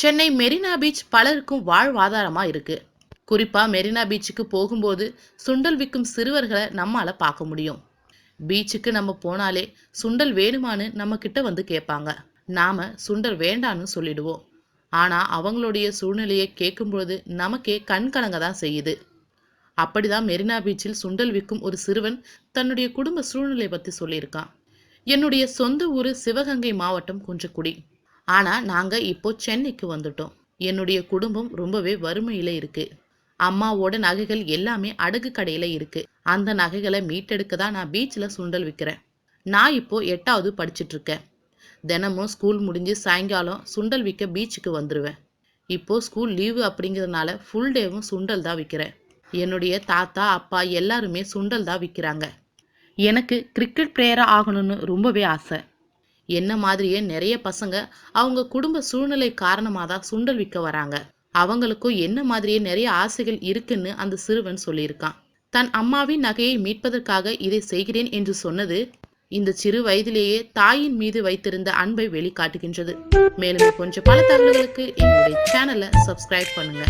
Chennai Marina beach பலருக்கும் வாழ்வாதாரமா இருக்கு. குறிப்பா மெரினா பீச்சுக்கு போகும்போது சுண்டல் விற்கும் சிறுவர்களை நம்மால பார்க்க முடியும். பீச்சுக்கு நம்ம போனாலே சுண்டல் வேணுமான்னு நம்ம கிட்ட வந்து கேட்பாங்க. நாம சுண்டல் வேண்டான்னு சொல்லிடுவோம். ஆனா அவங்களுடைய சூழ்நிலையை கேட்கும்பொழுது நமக்கே கண் கலங்க தான் செய்யுது. அப்படிதான் மெரினா பீச்சில் சுண்டல் விற்கும் ஒரு சிறுவன் தன்னுடைய குடும்ப சூழ்நிலை பத்தி சொல்லியிருக்கான். என்னுடைய சொந்த ஊர் சிவகங்கை மாவட்டம் குன்றக்குடி. ஆனால் நாங்கள் இப்போ சென்னைக்கு வந்துட்டோம். என்னுடைய குடும்பம் ரொம்பவே வறுமையில் இருக்கு. அம்மாவோட நகைகள் எல்லாமே அடகு கடையில் இருக்கு. அந்த நகைகளை மீட்டெடுக்க தான் நான் பீச்சில் சுண்டல் விற்கிறேன் நான் இப்போ எட்டாவது படிச்சிட்டு இருக்கேன் தினமும் ஸ்கூல் முடிஞ்சு சாயங்காலம் சுண்டல் விற்க பீச்சுக்கு வந்துடுவேன் இப்போது ஸ்கூல் லீவு அப்படிங்கிறதுனால ஃபுல் டேவும் சுண்டல் தான் விற்கிறேன் என்னுடைய தாத்தா அப்பா எல்லாருமே சுண்டல் தான் விற்கிறாங்க எனக்கு கிரிக்கெட் பிளேயராக ஆகணும்னு ரொம்பவே ஆசை. என்ன மாதிரியே நிறைய பசங்க அவங்க குடும்ப சூழ்நிலை காரணமாக தான் சுண்டல் விற்க வராங்க. அவங்களுக்கும் என்ன மாதிரியே நிறைய ஆசைகள் இருக்குன்னு அந்த சிறுவன் சொல்லியிருக்கான். தன் அம்மாவின் நகையை மீட்பதற்காக இதை செய்கிறேன் என்று சொன்னது இந்த சிறு வயதிலேயே தாயின் மீது வைத்திருந்த அன்பை வெளிக்காட்டுகின்றது. மேலும் கொஞ்சம் பல தகவல்களுக்கு என்னுடைய சேனலை சப்ஸ்கிரைப் பண்ணுங்க.